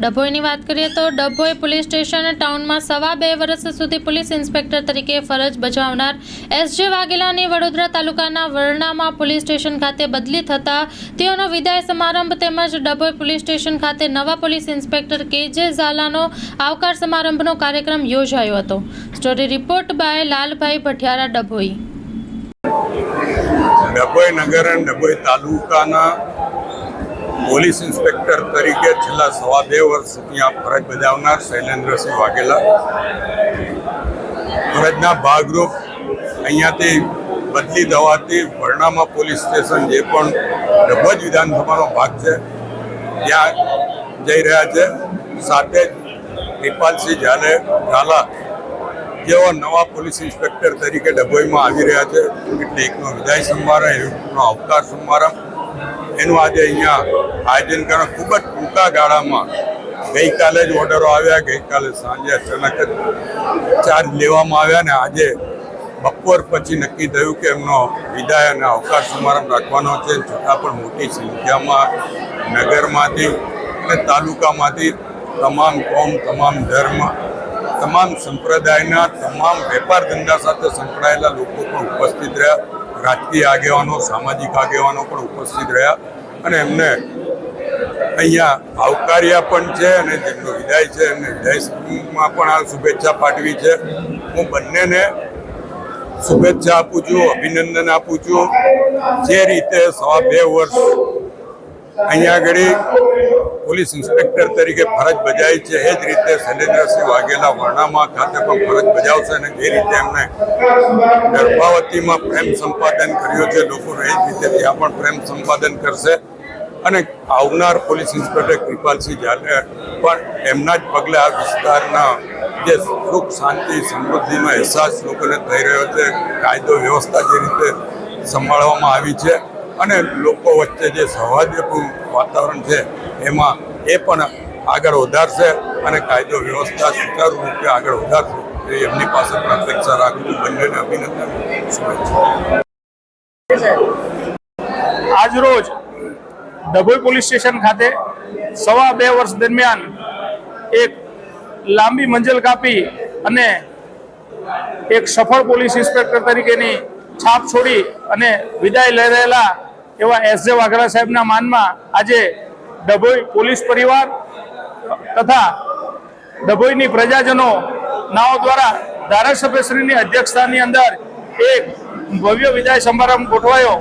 ડભોઈની વાત કરીએ તો ડભોઈ પોલીસ સ્ટેશન ટાઉનમાં સવા બે વર્ષ સુધી પોલીસ ઇન્સ્પેક્ટર તરીકે ફરજ બજાવનાર એસ જે વાઘેલાની વડોદરા તાલુકાના વરણામાં પોલીસ સ્ટેશન ખાતે બદલી થતાં તેઓનો વિદાય સમારંભ તેમજ ડભોઈ પોલીસ સ્ટેશન ખાતે નવા પોલીસ ઇન્સ્પેક્ટર કે જે ઝાલાનો આવકાર સમારંભનો કાર્યક્રમ યોજાયો હતો. Story report by Lalbhai Bhathiyara Dabhoi. Dabhoi નગર અને ડભોઈ તાલુકાના પોલીસ ઇન્સ્પેક્ટર તરીકે છેલ્લા સવા બે વર્ષ સુધી આ ફરજ બજાવનાર શૈલેન્દ્રસિંહ વાઘેલા ફરજના ભાગરૂપ અહીંયાથી બદલી દવાથી વરણામા પોલીસ સ્ટેશન જે પણ ડભોજ વિધાનસભાનો ભાગ છે, ત્યાં જઈ રહ્યા છે. સાથે જ કૃપાલસિંહ ઝાલે ઝાલા જેઓ નવા પોલીસ ઇન્સ્પેક્ટર તરીકે ડભોઈમાં આવી રહ્યા છે. એટલે એકનો વિદાય સમારંભ એકનો અવતાર સમારંભ. એનું આજે અહીંયા આયોજન કરવા ખૂબ જ ટૂંકા ગાળામાં ગઈકાલે જ ઓર્ડરો આવ્યા. ગઈકાલે સાંજે અચાનક જ ચાર્જ લેવામાં આવ્યા ને આજે બપોર પછી નક્કી થયું કે એમનો વિદાય અને અવકાશ સમારંભ રાખવાનો છે. છતાં પણ મોટી સંખ્યામાં નગરમાંથી અને તાલુકામાંથી તમામ કોમ, તમામ ધર્મ, તમામ સંપ્રદાયના, તમામ વેપાર ધંધા સાથે સંકળાયેલા લોકો પણ ઉપસ્થિત રહ્યા. રાજકીય આગેવાનો, સામાજિક આગેવાનો પણ ઉપસ્થિત રહ્યા અને એમને અહીંયા આવકાર્યા પણ છે અને જેમનો વિદાય છે, એમને વિદાયમાં પણ આ શુભેચ્છા પાઠવી છે. હું બંનેને શુભેચ્છા આપું છું, અભિનંદન આપું છું. જે રીતે સવા બે વર્ષ અહીંયા આગળ પોલીસ ઇન્સ્પેક્ટર તરીકે ફરજ બજાવી છે. એ જ રીતે શૈલેન્દ્રસિંહ વાઘેલા વર્ણામાં ખાતે પણ ફરજ બજાવશે અને જે રીતે એમણે ગર્ભાવતીમાં પ્રેમ સંપાદન કર્યો છે, લોકોને એ જ રીતે ત્યાં પણ પ્રેમ સંપાદન કરશે. અને આવનાર પોલીસ ઇન્સ્પેક્ટર કૃપાલસિંહ ઝાલે પણ એમના જ પગલે આ વિસ્તારના જે સુખ, શાંતિ, સમૃદ્ધિનો અહેસાસ લોકોને થઈ રહ્યો છે. કાયદો વ્યવસ્થા જે રીતે સંભાળવામાં આવી છે અને લોકો વચ્ચે જે સૌહાર્દપૂર્ણ વાતાવરણ છે, એમાં એ પણ આગળ વધારશે અને કાયદો વ્યવસ્થા સુચારુ રૂપે આગળ વધારશે. એ એમની પાસે પણ અપેક્ષા રાખું છું. બંનેને અભિનંદન. શુભેચ્છા આજરોજ ડભોઈ પોલીસ સ્ટેશન ખાતે સવા બે વર્ષ દરમિયાન એક લાંબી મંજિલ કાપી અને એક સફળ પોલીસ ઇન્સ્પેક્ટર તરીકેની છાપ છોડી અને વિદાય લઈ રહેલા એવા એસ જે વાઘરા સાહેબના માનમાં આજે ડભોઈ પોલીસ પરિવાર તથા ડભોઈની પ્રજાજનો નાઓ દ્વારા ધારાસભ્યશ્રીની અધ્યક્ષતાની અંદર એક ભવ્ય વિદાય સમારંભ ગોઠવાયો.